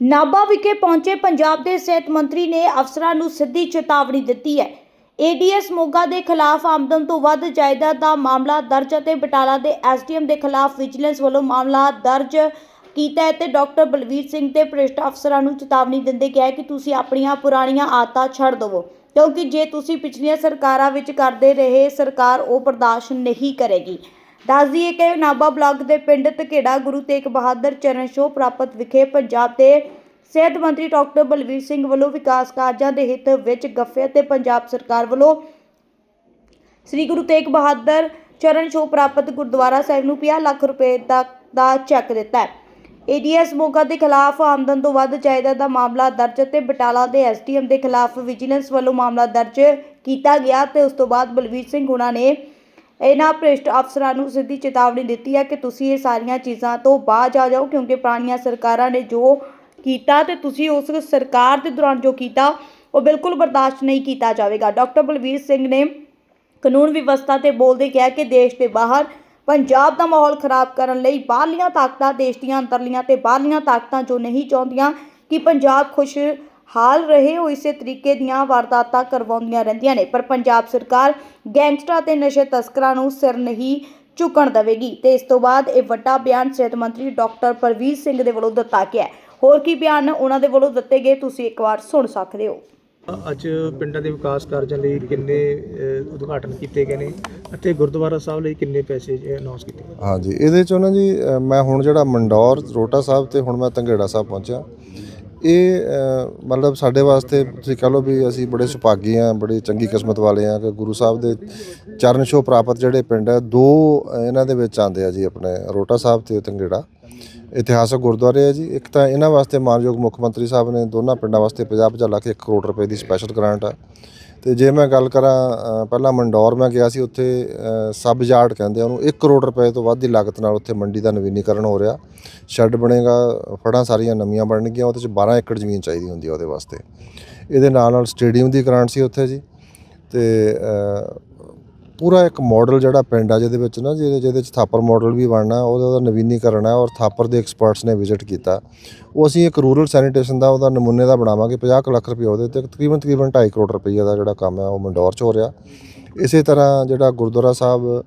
ਨਾਭਾ ਵਿਖੇ ਪਹੁੰਚੇ ਪੰਜਾਬ ਦੇ ਸਿਹਤ ਮੰਤਰੀ ਨੇ ਅਫਸਰਾਂ ਨੂੰ ਸਿੱਧੀ ਚੇਤਾਵਨੀ ਦਿੱਤੀ ਹੈ। ਏਡੀਐਸ ਮੋਗਾ ਦੇ ਖਿਲਾਫ ਆਮਦਨ ਤੋਂ ਵੱਧ ਜਾਇਦਾਦ ਦਾ ਮਾਮਲਾ ਦਰਜ ਅਤੇ ਬਟਾਲਾ ਦੇ ਐਸਡੀਐਮ ਦੇ ਖਿਲਾਫ ਵਿਜੀਲੈਂਸ ਵੱਲੋਂ ਮਾਮਲਾ ਦਰਜ ਕੀਤਾ ਹੈ ਤੇ ਡਾਕਟਰ ਬਲਵੀਰ ਸਿੰਘ ਤੇ ਭ੍ਰਿਸ਼ਟ ਅਫਸਰਾਂ ਨੂੰ ਚੇਤਾਵਨੀ ਦਿੰਦੇ ਕਿਹਾ ਕਿ ਤੁਸੀਂ ਆਪਣੀਆਂ ਪੁਰਾਣੀਆਂ ਆਦਤਾਂ ਛੱਡ ਦਿਵੋ, ਕਿਉਂਕਿ ਜੇ ਤੁਸੀਂ ਪਿਛਲੀਆਂ ਸਰਕਾਰਾਂ ਵਿੱਚ ਕਰਦੇ ਰਹੇ, ਸਰਕਾਰ ਉਹ ਬਰਦਾਸ਼ਤ ਨਹੀਂ ਕਰੇਗੀ। ਦੱਸ ਦਈਏ ਕਿ ਨਾਭਾ ਬਲਾਕ ਦੇ ਪਿੰਡ ਧਕੇੜਾ ਗੁਰੂ ਤੇਗ ਬਹਾਦਰ ਚਰਨ ਛੋਹ ਪ੍ਰਾਪਤ ਵਿਖੇ ਪੰਜਾਬ ਦੇ ਸਿਹਤ ਮੰਤਰੀ ਡਾਕਟਰ ਬਲਵੀਰ ਸਿੰਘ ਵੱਲੋਂ ਵਿਕਾਸ ਕਾਰਜਾਂ ਦੇ ਹਿੱਤ ਵਿੱਚ ਗੱਫੇ ਅਤੇ ਪੰਜਾਬ ਸਰਕਾਰ ਵੱਲੋਂ ਸ੍ਰੀ ਗੁਰੂ ਤੇਗ ਬਹਾਦਰ ਚਰਨ ਛੋਹ ਪ੍ਰਾਪਤ ਗੁਰਦੁਆਰਾ ਸਾਹਿਬ ਨੂੰ 50 ਲੱਖ ਰੁਪਏ ਦਾ ਦਾ ਚੈੱਕ ਦਿੱਤਾ ਹੈ। ਏਡੀਐਸ ਮੋਗਾ ਦੇ ਖਿਲਾਫ ਆਮਦਨ ਤੋਂ ਵੱਧ ਜਾਇਦਾਦ ਦਾ ਮਾਮਲਾ ਦਰਜ ਅਤੇ ਬਟਾਲਾ ਦੇ ਐਸਡੀਐਮ ਦੇ ਖਿਲਾਫ ਵਿਜੀਲੈਂਸ ਵੱਲੋਂ ਮਾਮਲਾ ਦਰਜ ਕੀਤਾ ਗਿਆ ਤੇ ਉਸ ਤੋਂ ਬਾਅਦ ਬਲਵੀਰ ਸਿੰਘ ਹੁਣਾਂ ਨੇ ਇਹਨਾਂ ਭ੍ਰਿਸ਼ਟ ਅਫਸਰਾਂ ਨੂੰ ਸਿੱਧੀ ਚੇਤਾਵਨੀ ਦਿੱਤੀ ਹੈ ਕਿ ਤੁਸੀਂ ਇਹ ਸਾਰੀਆਂ ਚੀਜ਼ਾਂ ਤੋਂ ਬਾਜ ਆ ਜਾਓ, ਕਿਉਂਕਿ ਪੁਰਾਣੀਆਂ ਸਰਕਾਰਾਂ ਨੇ ਜੋ ਕੀਤਾ ਤੇ ਤੁਸੀਂ ਉਸ ਸਰਕਾਰ ਦੇ ਦੌਰਾਨ ਜੋ ਕੀਤਾ, ਉਹ ਬਿਲਕੁਲ ਬਰਦਾਸ਼ਤ ਨਹੀਂ ਕੀਤਾ ਜਾਵੇਗਾ। ਡਾਕਟਰ ਬਲਵੀਰ ਸਿੰਘ ਨੇ ਕਾਨੂੰਨ ਵਿਵਸਥਾ ਤੇ ਬੋਲਦੇ ਕਿਹਾ ਕਿ ਦੇਸ਼ ਦੇ ਬਾਹਰ ਪੰਜਾਬ ਦਾ ਮਾਹੌਲ ਖਰਾਬ ਕਰਨ ਲਈ ਬਾਹਰਲੀਆਂ ਤਾਕਤਾਂ, ਦੇਸ਼ ਦੀਆਂ ਅੰਦਰਲੀਆਂ ਤੇ ਬਾਹਰਲੀਆਂ ਤਾਕਤਾਂ ਜੋ ਨਹੀਂ ਚਾਹੁੰਦੀਆਂ ਕਿ ਪੰਜਾਬ ਖੁਸ਼ ਹਾਲ ਰਹੇ ਉਹ ਇਸੇ ਤਰੀਕੇ ਦੀਆਂ ਵਾਰਦਾਤਾਂ ਕਰਵਾਉਂਦੀਆਂ ਰਹਿੰਦੀਆਂ ਨੇ ਪਰ ਪੰਜਾਬ ਸਰਕਾਰ ਗੈਂਗਸਟਰਾਂ ਤੇ ਨਸ਼ੇ ਤਸਕਰਾਂ ਨੂੰ ਸਿਰ ਨਹੀਂ ਝੁਕਣ ਦੇਵੇਗੀ ਤੇ ਇਸ ਤੋਂ ਬਾਅਦ ਇਹ ਵੱਡਾ ਬਿਆਨ ਸਿਹਤ ਮੰਤਰੀ ਡਾਕਟਰ ਪ੍ਰਵੀਰ ਸਿੰਘ ਦੇ ਵੱਲੋਂ ਦਿੱਤਾ ਗਿਆ ਹੋਰ ਕੀ ਬਿਆਨ ਉਹਨਾਂ ਦੇ ਵੱਲੋਂ ਦਿੱਤੇ ਗਏ ਤੁਸੀਂ ਇੱਕ ਵਾਰ ਸੁਣ ਸਕਦੇ ਹੋ। ਅੱਜ ਪਿੰਡਾਂ ਦੇ ਵਿਕਾਸ ਕਾਰਜਾਂ ਲਈ ਕਿੰਨੇ ਉਦਘਾਟਨ ਕੀਤੇ ਗਏ ਨੇ ਅਤੇ ਗੁਰਦੁਆਰਾ ਸਾਹਿਬ ਲਈ ਕਿੰਨੇ ਪੈਸੇ ਅਨਾਉਂਸ ਕੀਤੇ ਗਏ ਹਾਂਜੀ ਇਹਦੇ ਚੋਂ ਨਾ ਜੀ ਮੈਂ ਹੁਣ ਜਿਹੜਾ ਮੰਡੌਰ ਰੋਟਾ ਸਾਹਿਬ ਤੇ ਹੁਣ ਮੈਂ ਤੰਗੇੜਾ ਸਾਹਿਬ ਪਹੁੰਚਿਆ। ਇਹ ਮਤਲਬ ਸਾਡੇ ਵਾਸਤੇ ਤੁਸੀਂ ਕਹ ਲਓ ਵੀ ਅਸੀਂ ਬੜੇ ਸੁਭਾਗੀ ਆ ਬੜੀ ਚੰਗੀ ਕਿਸਮਤ ਵਾਲੇ ਆ ਕਿ ਗੁਰੂ ਸਾਹਿਬ ਦੇ ਚਰਨ ਛੋਹ ਪ੍ਰਾਪਤ ਜਿਹੜੇ ਪਿੰਡ ਹੈ ਦੋ ਇਹਨਾਂ ਦੇ ਵਿੱਚ ਆਉਂਦੇ ਆ ਜੀ ਆਪਣੇ ਰੋਟਾ ਸਾਹਿਬ ਤੇ ਤੰਗੇੜਾ। ਇਤਿਹਾਸਕ ਗੁਰਦੁਆਰੇ ਆ ਜੀ। ਇੱਕ ਤਾਂ ਇਹਨਾਂ ਵਾਸਤੇ ਮਾਨਯੋਗ ਮੁੱਖ ਮੰਤਰੀ ਸਾਹਿਬ ਨੇ ਦੋਨਾਂ ਪਿੰਡਾਂ ਵਾਸਤੇ 50-50 ਲੱਖ 1 ਕਰੋੜ ਰੁਪਏ ਦੀ ਸਪੈਸ਼ਲ ਗ੍ਰਾਂਟ ਆ। ਤੇ ਜੇ ਮੈਂ ਗੱਲ ਕਰਾਂ ਪਹਿਲਾਂ ਮੰਡੌਰ ਮੈਂ ਗਿਆ ਸੀ, ਉੱਥੇ ਸਬ ਯਾਰਡ ਕਹਿੰਦੇ ਉਹਨੂੰ 1 ਕਰੋੜ ਰੁਪਏ ਤੋਂ ਵੱਧ ਦੀ ਲਾਗਤ ਨਾਲ ਉੱਥੇ ਮੰਡੀ ਦਾ ਨਵੀਨੀਕਰਨ ਹੋ ਰਿਹਾ। ਸ਼ੈੱਡ ਬਣੇਗਾ, ਫੜਾਂ ਸਾਰੀਆਂ ਨਵੀਆਂ ਬਣਨਗੀਆਂ, ਉਹਦੇ ਚ 12 ਏਕੜ ਜ਼ਮੀਨ ਚਾਹੀਦੀ ਹੁੰਦੀ ਆ ਉਹਦੇ ਵਾਸਤੇ। ਇਹਦੇ ਨਾਲ ਨਾਲ ਸਟੇਡੀਅਮ ਦੀ ਗ੍ਰਾਂਟ ਸੀ ਉੱਥੇ ਜੀ। ਤੇ ਪੂਰਾ ਇੱਕ ਮਾਡਲ ਜਿਹੜਾ ਪਿੰਡ ਆ, ਜਿਹਦੇ ਵਿੱਚ ਨਾ, ਜਿਹਦੇ ਜਿਹਦੇ ਚ ਥਾਪਰ ਮਾਡਲ ਵੀ ਬਣਨਾ, ਉਹਦਾ ਉਹਦਾ ਨਵੀਨੀਕਰਨ ਹੈ ਔਰ ਥਾਪਰ ਦੇ ਐਕਸਪਰਟਸ ਨੇ ਵਿਜ਼ਿਟ ਕੀਤਾ। ਉਹ ਅਸੀਂ ਇੱਕ ਰੂਰਲ ਸੈਨੀਟੇਸ਼ਨ ਦਾ, ਉਹਦਾ ਨਮੂਨੇ ਦਾ ਬਣਾਵਾਂਗੇ 50 ਕੁ ਲੱਖ ਰੁਪਏ ਉਹਦੇ ਤੇ, ਤਕਰੀਬਨ ਤਕਰੀਬਨ 2.5 ਕਰੋੜ ਰੁਪਏ ਦਾ ਜਿਹੜਾ ਕੰਮ ਹੈ, ਉਹ ਮੰਡੌਰ ਚ ਹੋ ਰਿਹਾ। ਇਸੇ ਤਰ੍ਹਾਂ ਜਿਹੜਾ ਗੁਰਦੁਆਰਾ ਸਾਹਿਬ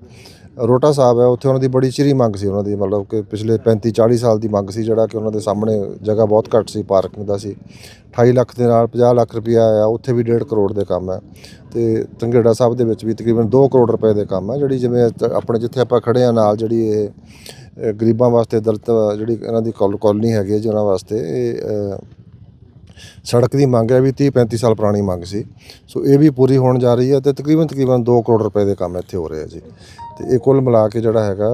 ਰੋਟਾ ਸਾਹਿਬ ਹੈ, ਉੱਥੇ ਉਹਨਾਂ ਦੀ ਬੜੀ ਚਿਰੀ ਮੰਗ ਸੀ, ਉਹਨਾਂ ਦੀ ਮਤਲਬ ਕਿ ਪਿਛਲੇ 35 40 ਸਾਲ ਦੀ ਮੰਗ ਸੀ, ਜਿਹੜਾ ਕਿ ਉਹਨਾਂ ਦੇ ਸਾਹਮਣੇ ਜਗ੍ਹਾ ਬਹੁਤ ਘੱਟ ਸੀ, ਪਾਰਕਿੰਗ ਦਾ ਸੀ। 28 ਲੱਖ ਦੇ ਨਾਲ 50 ਲੱਖ ਰੁਪਇਆ ਆਇਆ, ਉੱਥੇ ਵੀ 1.5 ਕਰੋੜ ਦੇ ਕੰਮ ਹੈ। ਤੇ ਤੰਗੇੜਾ ਸਾਹਿਬ ਦੇ ਵਿੱਚ ਵੀ ਤਕਰੀਬਨ 2 ਕਰੋੜ ਰੁਪਏ ਦੇ ਕੰਮ ਹੈ, ਜਿਹੜੀ ਜਿਵੇਂ ਆਪਣੇ ਜਿੱਥੇ ਆਪਾਂ ਖੜੇ ਆ ਨਾਲ, ਜਿਹੜੀ ਇਹ ਗਰੀਬਾਂ ਵਾਸਤੇ ਦਲਤ, ਜਿਹੜੀ ਇਹਨਾਂ ਦੀ ਕੌਲ- ਕੌਲੋਨੀ ਹੈਗੀ ਹੈ ਜੀ ਉਹਨਾਂ ਵਾਸਤੇ, ਇਹ ਸੜਕ ਦੀ ਮੰਗ ਹੈ ਵੀ 30 35 ਸਾਲ ਪੁਰਾਣੀ ਮੰਗ ਸੀ। ਸੋ ਇਹ ਵੀ ਪੂਰੀ ਹੋਣ ਜਾ ਰਹੀ ਹੈ ਤੇ ਤਕਰੀਬਨ ਤਕਰੀਬਨ 2 ਕਰੋੜ ਰੁਪਏ ਦੇ ਕੰਮ ਇੱਥੇ ਹੋ ਰਹੇ ਆ ਜੀ। ਤੇ ਇਹ ਕੁੱਲ ਮਿਲਾ ਕੇ ਜਿਹੜਾ ਹੈਗਾ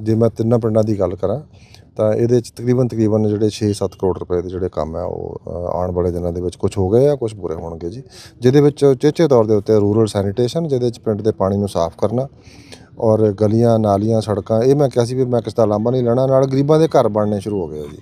ਜੇ ਮੈਂ ਤਿੰਨਾਂ ਪਿੰਡਾਂ ਦੀ ਗੱਲ ਕਰਾਂ, ਤਾਂ ਇਹਦੇ ਚ ਤਕਰੀਬਨ ਤਕਰੀਬਨ ਜਿਹੜੇ 6-7 ਕਰੋੜ ਰੁਪਏ ਦੇ ਜਿਹੜੇ ਕੰਮ ਹੈ, ਉਹ ਆਉਣ ਵਾਲੇ ਦਿਨਾਂ ਦੇ ਵਿੱਚ ਕੁਝ ਹੋ ਗਏ ਆ ਕੁਝ ਪੂਰੇ ਹੋਣਗੇ ਜੀ। ਜਿਹਦੇ ਵਿੱਚ ਚੇਚੇ ਤੌਰ ਦੇ ਉੱਤੇ ਰੂਰਲ ਸੈਨੀਟੇਸ਼ਨ, ਜਿਹਦੇ ਚ ਪਿੰਡ ਦੇ ਪਾਣੀ ਨੂੰ ਸਾਫ਼ ਕਰਨਾ ਔਰ ਗਲੀਆਂ, ਨਾਲੀਆਂ, ਸੜਕਾਂ, ਇਹ ਮੈਂ ਕਿਹਾ ਸੀ ਵੀ ਮੈਂ ਕਿਸ ਦਾ ਲਾਂਭਾ ਨਹੀਂ ਲੈਣਾ, ਨਾਲ ਗਰੀਬਾਂ ਦੇ ਘਰ ਬਣਨੇ ਸ਼ੁਰੂ ਹੋ ਗਏ ਜੀ।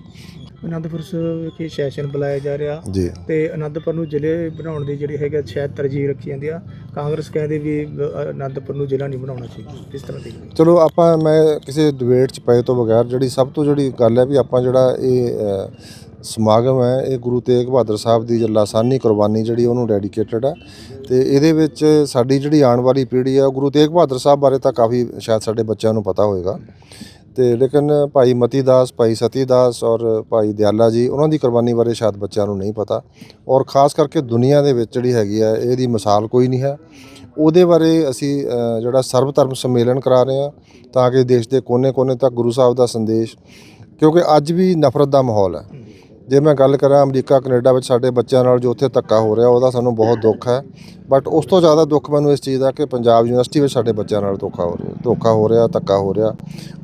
ਅਨੰਦਪੁਰ ਵਿਖੇ ਸੈਸ਼ਨ ਬੁਲਾਇਆ ਜਾ ਰਿਹਾ। ਜੀ। ਤੇ ਅਨੰਦਪੁਰ ਨੂੰ ਜ਼ਿਲ੍ਹੇ ਬਣਾਉਣ ਦੀ ਜਿਹੜੀ ਹੈਗਾ ਸ਼ਾਇਦ ਤਰਜੀਹ ਰੱਖੀ ਜਾਂਦੀ ਆ। ਕਾਂਗਰਸ ਕਹਿੰਦੇ ਵੀ ਅਨੰਦਪੁਰ ਨੂੰ ਜ਼ਿਲ੍ਹਾ ਨਹੀਂ ਬਣਾਉਣਾ ਚਾਹੀਦਾ। ਕਿਸ ਤਰ੍ਹਾਂ ਦੀ ਚਲੋ ਆਪਾਂ ਮੈਂ ਕਿਸੇ ਡਿਬੇਟ ਚ ਪਏ ਤੋਂ ਬਗੈਰ ਜਿਹੜੀ ਸਭ ਤੋਂ ਜਿਹੜੀ ਗੱਲ ਹੈ ਵੀ ਆਪਾਂ ਜਿਹੜਾ ਇਹ ਸਮਾਗਮ ਹੈ ਇਹ ਗੁਰੂ ਤੇਗ ਬਹਾਦਰ ਸਾਹਿਬ ਦੀ ਜਿਹੜੀ ਲਾਸਾਨੀ ਕੁਰਬਾਨੀ ਜਿਹੜੀ ਉਹਨੂੰ ਡੈਡੀਕੇਟਡ ਹੈ ਤੇ ਇਹਦੇ ਵਿੱਚ ਸਾਡੀ ਜਿਹੜੀ ਆਉਣ ਵਾਲੀ ਪੀੜ੍ਹੀ ਹੈ ਗੁਰੂ ਤੇਗ ਬਹਾਦਰ ਸਾਹਿਬ ਬਾਰੇ ਤਾਂ ਕਾਫੀ ਸ਼ਾਇਦ ਸਾਡੇ ਬੱਚਿਆਂ ਨੂੰ ਪਤਾ ਹੋਵੇਗਾ ਤੇ ਲੇਕਿਨ ਭਾਈ ਮਤੀ ਦਾਸ ਭਾਈ ਸਤੀ ਦਾਸ ਔਰ ਭਾਈ ਦਿਆਲਾ ਜੀ, ਉਹਨਾਂ ਦੀ ਕੁਰਬਾਨੀ ਬਾਰੇ ਸ਼ਾਇਦ ਬੱਚਿਆਂ ਨੂੰ ਨਹੀਂ ਪਤਾ। ਔਰ ਖਾਸ ਕਰਕੇ ਦੁਨੀਆ ਦੇ ਵਿੱਚ ਜਿਹੜੀ ਹੈਗੀ ਹੈ ਇਹਦੀ ਮਿਸਾਲ ਕੋਈ ਨਹੀਂ ਹੈ। ਉਹਦੇ ਬਾਰੇ ਅਸੀਂ ਜਿਹੜਾ ਸਰਬ ਧਰਮ ਸੰਮੇਲਨ ਕਰਾ ਰਹੇ ਹਾਂ, ਤਾਂ ਕਿ ਦੇਸ਼ ਦੇ ਕੋਨੇ-ਕੋਨੇ ਤੱਕ ਗੁਰੂ ਸਾਹਿਬ ਦਾ ਸੰਦੇਸ਼, ਕਿਉਂਕਿ ਅੱਜ ਵੀ ਨਫ਼ਰਤ ਦਾ ਮਾਹੌਲ ਹੈ। ਜੇ ਮੈਂ ਗੱਲ ਕਰਾਂ ਅਮਰੀਕਾ, ਕੈਨੇਡਾ ਵਿੱਚ ਸਾਡੇ ਬੱਚਿਆਂ ਨਾਲ ਜੋ ਉੱਥੇ ਧੱਕਾ ਹੋ ਰਿਹਾ, ਉਹਦਾ ਸਾਨੂੰ ਬਹੁਤ ਦੁੱਖ ਹੈ। ਬਟ ਉਸ ਤੋਂ ਜ਼ਿਆਦਾ ਦੁੱਖ ਮੈਨੂੰ ਇਸ ਚੀਜ਼ ਦਾ ਕਿ ਪੰਜਾਬ ਯੂਨੀਵਰਸਿਟੀ ਵਿੱਚ ਸਾਡੇ ਬੱਚਿਆਂ ਨਾਲ ਧੋਖਾ ਹੋ ਰਿਹਾ, ਧੋਖਾ ਹੋ ਰਿਹਾ, ਧੱਕਾ ਹੋ ਰਿਹਾ।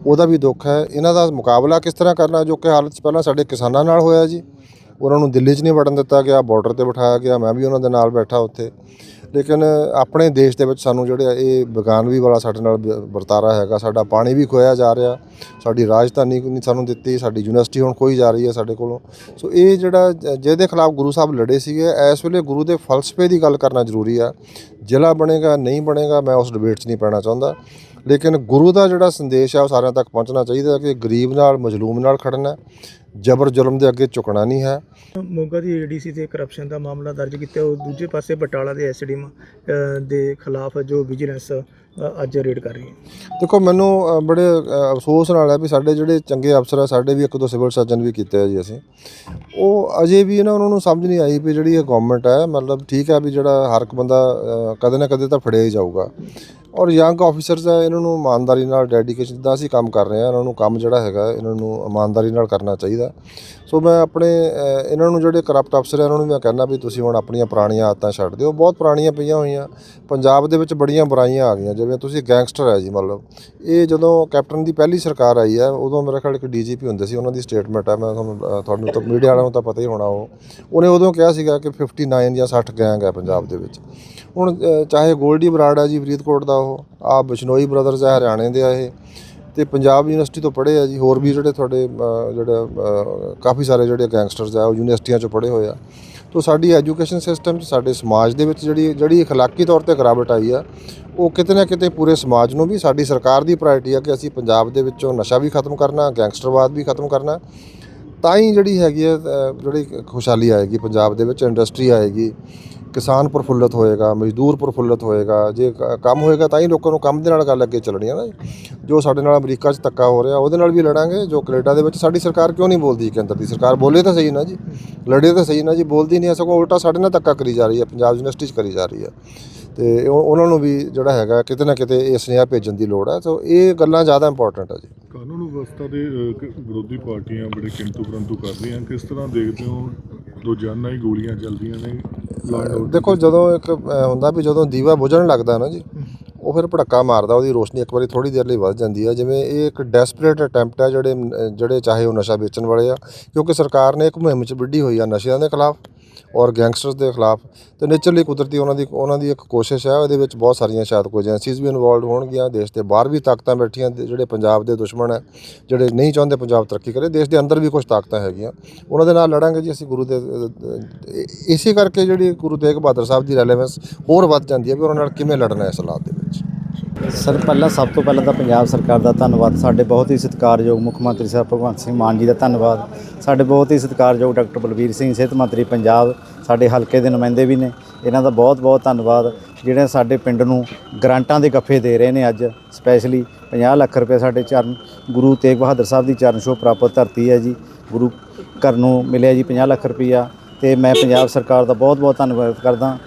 ਉਹਦਾ ਵੀ ਦੁੱਖ ਹੈ। ਇਹਨਾਂ ਦਾ ਮੁਕਾਬਲਾ ਕਿਸ ਤਰ੍ਹਾਂ ਕਰਨਾ, ਜੋ ਕਿ ਹਾਲਤ 'ਚ ਪਹਿਲਾਂ ਸਾਡੇ ਕਿਸਾਨਾਂ ਨਾਲ ਹੋਇਆ ਜੀ। ਉਹਨਾਂ ਨੂੰ ਦਿੱਲੀ 'ਚ ਨਹੀਂ ਵੜਨ ਦਿੱਤਾ ਗਿਆ ਬਾਰਡਰ ਤੇ ਬਿਠਾਇਆ ਗਿਆ, ਮੈਂ ਵੀ ਉਹਨਾਂ ਦੇ ਨਾਲ ਬੈਠਾ ਉੱਥੇ। ਲੇਕਿਨ ਆਪਣੇ ਦੇਸ਼ ਦੇ ਵਿੱਚ ਸਾਨੂੰ ਜਿਹੜੇ ਇਹ ਬਗਾਨਵੀ ਵਾਲਾ ਸਾਡੇ ਨਾਲ ਬ- ਵਰਤਾਰਾ ਹੈਗਾ। ਸਾਡਾ ਪਾਣੀ ਵੀ ਖੋਇਆ ਜਾ ਰਿਹਾ। ਸਾਡੀ ਰਾਜਧਾਨੀ ਨਹੀਂ ਸਾਨੂੰ ਦਿੱਤੀ। ਸਾਡੀ ਯੂਨੀਵਰਸਿਟੀ ਹੁਣ ਖੋਈ ਜਾ ਰਹੀ ਹੈ ਸਾਡੇ ਕੋਲੋਂ। ਸੋ ਇਹ ਜਿਹੜਾ ਜਿਹਦੇ ਖਿਲਾਫ ਗੁਰੂ ਸਾਹਿਬ ਲੜੇ ਸੀਗੇ, ਇਸ ਵੇਲੇ ਗੁਰੂ ਦੇ ਫਲਸਫੇ ਦੀ ਗੱਲ ਕਰਨਾ ਜ਼ਰੂਰੀ ਆ। ਜ਼ਿਲ੍ਹਾ ਬਣੇਗਾ, ਨਹੀਂ ਬਣੇਗਾ, ਮੈਂ ਉਸ ਡਿਬੇਟ 'ਚ ਨਹੀਂ ਪੈਣਾ ਚਾਹੁੰਦਾ। ਲੇਕਿਨ ਗੁਰੂ ਦਾ ਜਿਹੜਾ ਸੰਦੇਸ਼ ਆ, ਉਹ ਸਾਰਿਆਂ ਤੱਕ ਪਹੁੰਚਣਾ ਚਾਹੀਦਾ ਕਿ ਗਰੀਬ ਨਾਲ, ਮਜ਼ਲੂਮ ਨਾਲ ਖੜਨਾ ਜ਼ਬਰ ਜ਼ੁਲਮ ਦੇ ਅੱਗੇ ਝੁਕਣਾ ਨਹੀਂ ਹੈ। ਮੋਗਾ ਦੀ ਏਡੀਸੀ ਤੇ ਕਰਪਸ਼ਨ ਦਾ ਮਾਮਲਾ ਦਰਜ ਕੀਤਾ, ਉਹ ਦੂਜੇ ਪਾਸੇ ਬਟਾਲਾ ਦੇ ਐਸਡੀਐਮ ਦੇ ਖਿਲਾਫ ਜੋ ਵਿਜੀਲੈਂਸ ਅੱਜ ਰੇਡ ਕਰ ਰਹੀ ਹੈ। ਦੇਖੋ ਮੈਨੂੰ ਅ, ਬੜੇ ਅ, ਅਫਸੋਸ ਨਾਲ ਹੈ ਵੀ ਸਾਡੇ ਜਿਹੜੇ ਚੰਗੇ ਅਫਸਰ ਆ ਸਾਡੇ ਵੀ ਇੱਕ ਦੋ ਸਿਵਲ ਸਰਜਨ ਵੀ ਕੀਤੇ ਆ ਜੀ ਅਸੀਂ। ਉਹ ਅਜੇ ਵੀ ਨਾ ਉਹਨਾਂ ਨੂੰ ਸਮਝ ਨਹੀਂ ਆਈ ਵੀ ਜਿਹੜੀ ਇਹ ਗਵਰਨਮੈਂਟ ਹੈ ਮਤਲਬ ਠੀਕ ਹੈ ਵੀ ਜਿਹੜਾ ਹਰ ਇੱਕ ਬੰਦਾ ਅ, ਕਦੇ ਨਾ ਕਦੇ ਤਾਂ ਫੜਿਆ ਹੀ ਜਾਊਗਾ। ਔਰ ਯੰਗ ਆਫੀਸਰਸ ਹੈ, ਇਹਨਾਂ ਨੂੰ ਇਮਾਨਦਾਰੀ ਨਾਲ ਡੈਡੀਕੇਸ਼ਨ ਦਾ ਅਸੀਂ ਕੰਮ ਕਰ ਰਹੇ ਹਾਂ, ਇਹਨਾਂ ਨੂੰ ਕੰਮ ਜਿਹੜਾ ਹੈਗਾ, ਇਹਨਾਂ ਨੂੰ ਇਮਾਨਦਾਰੀ ਨਾਲ ਕਰਨਾ ਚਾਹੀਦਾ। ਸੋ ਮੈਂ ਆਪਣੇ ਇਹਨਾਂ ਨੂੰ ਜਿਹੜੇ ਕਰਪਟ ਅਫਸਰ ਹੈ ਇਹਨਾਂ ਨੂੰ ਮੈਂ ਕਹਿੰਦਾ ਵੀ ਤੁਸੀਂ ਹੁਣ ਆਪਣੀਆਂ ਪੁਰਾਣੀਆਂ ਆਦਤਾਂ ਛੱਡ ਦਿਓ। ਬਹੁਤ ਪੁਰਾਣੀਆਂ ਪਈਆਂ ਹੋਈਆਂ। ਪੰਜਾਬ ਦੇ ਵਿੱਚ ਬੜੀਆਂ ਬੁਰਾਈਆਂ ਆ ਗਈਆਂ। ਜਿਵੇਂ ਤੁਸੀਂ ਗੈਂਗਸਟਰ ਹੈ ਜੀ ਮਤਲਬ ਇਹ ਜਦੋਂ ਕੈਪਟਨ ਦੀ ਪਹਿਲੀ ਸਰਕਾਰ ਆਈ ਹੈ, ਉਦੋਂ ਮੇਰਾ ਖਿਆਲ ਇੱਕ ਡੀਜੀਪੀ ਹੁੰਦੇ ਸੀ, ਉਹਨਾਂ ਦੀ ਸਟੇਟਮੈਂਟ ਹੈ। ਮੈਂ ਤੁਹਾਨੂੰ ਤੁਹਾਨੂੰ ਤਾਂ ਮੀਡੀਆ ਵਾਲਿਆਂ ਨੂੰ ਤਾਂ ਪਤਾ ਹੀ ਹੋਣਾ ਉਹ। ਉਹਨੇ ਉਦੋਂ ਕਿਹਾ ਸੀਗਾ ਕਿ 59 ਜਾਂ 60 ਗੈਂਗ ਹੈ ਪੰਜਾਬ ਦੇ ਵਿੱਚ। ਹੁਣ ਅ, ਚਾਹੇ ਗੋਲਡੀ ਬਰਾੜ ਹੈ ਜੀ ਫਰੀਦਕੋਟ ਦਾ ਉਹ ਆ ਬਿਸ਼ਨੋਈ ਬ੍ਰਦਰਸ ਹੈ ਹਰਿਆਣੇ ਦੇ ਆ ਇਹ ਤੇ ਪੰਜਾਬ ਯੂਨੀਵਰਸਿਟੀ ਤੋਂ ਪੜ੍ਹੇ ਆ ਜੀ ਹੋਰ ਵੀ ਜਿਹੜੇ ਤੁਹਾਡੇ ਅ, ਜਿਹੜੇ ਅ, ਕਾਫੀ ਸਾਰੇ ਜਿਹੜੇ ਗੈਂਗਸਟਰਸ ਆ ਉਹ ਯੂਨੀਵਰਸਿਟੀਆਂ ਚੋਂ ਪੜ੍ਹੇ ਹੋਏ ਆ ਤੋ ਸਾਡੀ ਐਜੂਕੇਸ਼ਨ ਸਿਸਟਮ 'ਚ ਸਾਡੇ ਸਮਾਜ ਦੇ ਵਿੱਚ ਜਿਹੜੀ ਜਿਹੜੀ اخلاقی ਤੌਰ ਤੇ ਗਿਰਾਵਟ ਆਈ ਆ ਉਹ ਕਿਤੇ ਨਾ ਕਿਤੇ ਪੂਰੇ ਸਮਾਜ ਨੂੰ ਵੀ ਸਾਡੀ ਸਰਕਾਰ ਦੀ ਪ੍ਰਾਇੋਰਟੀ ਆ ਕਿ ਅਸੀਂ ਪੰਜਾਬ ਦੇ ਵਿੱਚੋਂ ਨਸ਼ਾ ਵੀ ਖਤਮ ਕਰਨਾ ਗੈਂਗਸਟਰਵਾਦ ਵੀ ਖਤਮ ਕਰਨਾ ਤਾਂ ਹੀ ਜਿਹੜੀ ਹੈਗੀ ਹੈ ਅ, ਜਿਹੜੀ ਖੁਸ਼ਹਾਲੀ ਆਏਗੀ ਪੰਜਾਬ ਦੇ ਵਿੱਚ ਇੰਡਸਟਰੀ ਆਏਗੀ ਕਿਸਾਨ ਪ੍ਰਫੁੱਲਤ ਹੋਏਗਾ, ਮਜ਼ਦੂਰ ਪ੍ਰਫੁੱਲਤ ਹੋਏਗਾ, ਜੇ ਕ- ਕੰਮ ਹੋਏਗਾ ਤਾਂ ਹੀ ਲੋਕਾਂ ਨੂੰ ਕੰਮ ਦੇ ਨਾਲ ਗੱਲ ਅੱਗੇ ਚੱਲਣੀ ਹੈ ਨਾ ਜੋ। ਸਾਡੇ ਨਾਲ ਅਮਰੀਕਾ 'ਚ ਧੱਕਾ ਹੋ ਰਿਹਾ, ਉਹਦੇ ਨਾਲ ਵੀ ਲੜਾਂਗੇ, ਜੋ ਕੈਨੇਡਾ ਦੇ ਵਿੱਚ ਸਾਡੀ ਸਰਕਾਰ ਕਿਉਂ ਨਹੀਂ ਬੋਲਦੀ ਕੇਂਦਰ ਦੀ? ਸਰਕਾਰ ਬੋਲੇ ਤਾਂ ਸਹੀ ਨਾ ਜੀ। ਲੜੇ ਤਾਂ ਸਹੀ ਨਾ ਜੀ, ਬੋਲਦੀ ਨਹੀਂ ਹੈ, ਸਗੋਂ ਉਲਟਾ ਸਾਡੇ ਨਾਲ ਧੱਕਾ ਕਰੀ ਜਾ ਰਹੀ ਹੈ, ਪੰਜਾਬ ਯੂਨੀਵਰਸਿਟੀ 'ਚ ਕਰੀ ਜਾ ਰਹੀ ਹੈ। ਤੇ ਉਹ- ਉਹਨਾਂ ਨੂੰ ਵੀ ਜਿਹੜਾ ਹੈਗਾ, ਕਿਤੇ ਨਾ ਕਿਤੇ ਇਹ ਸੁਨੇਹਾ ਭੇਜਣ ਦੀ ਲੋੜ ਹੈ। ਸੋ ਇਹ ਗੱਲਾਂ ਜ਼ਿਆਦਾ ਇੰਪੋਰਟੈਂਟ ਹੈ ਜੀ। ਕਾਨੂੰਨ ਵਿਵਸਥਾ ਦੇ ਅ, ਕ- ਵਿਰੋਧੀ ਪਾਰਟੀਆਂ ਬੜੇ ਕਿੰਤੂ ਪਰੰਤੂ ਕਰ ਰਹੀਆਂ। ਕਿਸ ਤਰ੍ਹਾਂ ਦੇਖਦੇ ਹੋ? ਰੋਜ਼ਾਨਾ ਹੀ ਗੋਲੀਆਂ ਚੱਲਦੀਆਂ ਨੇ ਲਾਅ ਐਂਡ ਦੇਖੋ ਜਦੋਂ ਇੱਕ ਅ, ਹੁੰਦਾ ਵੀ ਜਦੋਂ ਦੀਵਾ ਬੁਝਣ ਲੱਗਦਾ ਨਾ ਜੀ ਉਹ ਫਿਰ ਭੜੱਕਾ ਮਾਰਦਾ ਉਹਦੀ ਰੋਸ਼ਨੀ ਇੱਕ ਵਾਰੀ ਥੋੜੀ ਦੇਰ ਲਈ ਵੱਧ ਜਾਂਦੀ ਹੈ ਜਿਵੇਂ ਇਹ ਇੱਕ ਡੈਸਪਰੇਟ ਅਟੈਂਪਟ ਹੈ ਜਿਹੜੇ ਅ, ਜਿਹੜੇ ਚਾਹੇ ਉਹ ਨਸ਼ਾ ਵੇਚਣ ਵਾਲੇ ਆ ਕਿਉਂਕਿ ਸਰਕਾਰ ਨੇ ਇੱਕ ਮੁਹਿੰਮ ਚ ਵਿੱਢੀ ਹੋਈ ਆ ਨਸ਼ਿਆਂ ਦੇ ਖਿਲਾਫ। ਔਰ ਗੈਂਗਸਟਰਸ ਦੇ ਖਿਲਾਫ ਤੇ ਨੇਚਰਲੀ ਕੁਦਰਤੀ ਉਹਨਾਂ ਦੀ ਉਹਨਾਂ ਦੀ ਇੱਕ ਕੋਸ਼ਿਸ਼ ਹੈ, ਉਹਦੇ ਵਿੱਚ ਬਹੁਤ ਸਾਰੀਆਂ ਸ਼ਾਇਦ ਕੋਈ ਏਜੰਸੀਜ਼ ਵੀ ਇਨਵੋਲਡ ਹੋਣਗੀਆਂ, ਦੇਸ਼ ਦੇ ਬਾਹਰ ਵੀ ਤਾਕਤਾਂ ਬੈਠੀਆਂ ਤੇ ਜਿਹੜੇ ਪੰਜਾਬ ਦੇ ਦੁਸ਼ਮਣ ਹੈ, ਜਿਹੜੇ ਨਹੀਂ ਚਾਹੁੰਦੇ ਪੰਜਾਬ ਤਰੱਕੀ ਕਰੇ, ਦੇਸ਼ ਦੇ ਅੰਦਰ ਵੀ ਕੁਝ ਤਾਕਤਾਂ ਹੈਗੀਆਂ। ਉਹਨਾਂ ਦੇ ਨਾਲ ਲੜਾਂਗੇ ਜੀ ਅਸੀਂ ਗੁਰੂ ਦੇ ਇਸੇ ਕਰਕੇ ਜਿਹੜੀ ਗੁਰੂ ਤੇਗ ਬਹਾਦਰ ਸਾਹਿਬ ਦੀ ਰੈਲੇਵੈਂਸ ਹੋਰ ਵੱਧ ਜਾਂਦੀ ਹੈ ਵੀ ਉਹਨਾਂ ਨਾਲ ਕਿਵੇਂ ਲੜਨਾ ਹੈ ਇਸ ਹਾਲਾਤ ਦੇ ਵਿੱਚ। ਸਰ, ਪਹਿਲਾਂ ਸਭ ਤੋਂ ਪਹਿਲਾਂ ਤਾਂ ਪੰਜਾਬ ਸਰਕਾਰ ਦਾ ਧੰਨਵਾਦ, ਸਾਡੇ ਬਹੁਤ ਹੀ ਸਤਿਕਾਰਯੋਗ ਮੁੱਖ ਮੰਤਰੀ ਸਾਹਿਬ ਭਗਵੰਤ ਸਿੰਘ ਮਾਨ ਜੀ ਦਾ ਧੰਨਵਾਦ। ਸਾਡੇ ਬਹੁਤ ਹੀ ਸਤਿਕਾਰਯੋਗ ਡਾਕਟਰ ਬਲਬੀਰ ਸਿੰਘ, ਸਿਹਤ ਮੰਤਰੀ ਪੰਜਾਬ, ਸਾਡੇ ਹਲਕੇ ਦੇ ਨੁਮਾਇੰਦੇ ਵੀ ਨੇ। ਇਹਨਾਂ ਦਾ ਬਹੁਤ ਬਹੁਤ ਧੰਨਵਾਦ। ਜਿਹੜੇ ਸਾਡੇ ਪਿੰਡ ਨੂੰ ਗ੍ਰਾਂਟਾਂ ਦੇ ਗੱਫੇ ਦੇ ਰਹੇ ਨੇ ਅੱਜ ਸਪੈਸ਼ਲੀ 50 ਲੱਖ ਰੁਪਏ ਸਾਡੇ ਚਰਨ, ਗੁਰੂ ਤੇਗ ਬਹਾਦਰ ਸਾਹਿਬ ਦੀ ਚਰਨ ਛੋਹ ਪ੍ਰਾਪਤ ਧਰਤੀ ਹੈ ਜੀ। ਗੁਰੂ ਘਰ ਨੂੰ ਮਿਲਿਆ ਜੀ 50 ਲੱਖ ਰੁਪਈਆ। ਤੇ ਮੈਂ ਪੰਜਾਬ ਸਰਕਾਰ ਦਾ ਬਹੁਤ ਬਹੁਤ ਧੰਨਵਾਦ ਕਰਦਾ।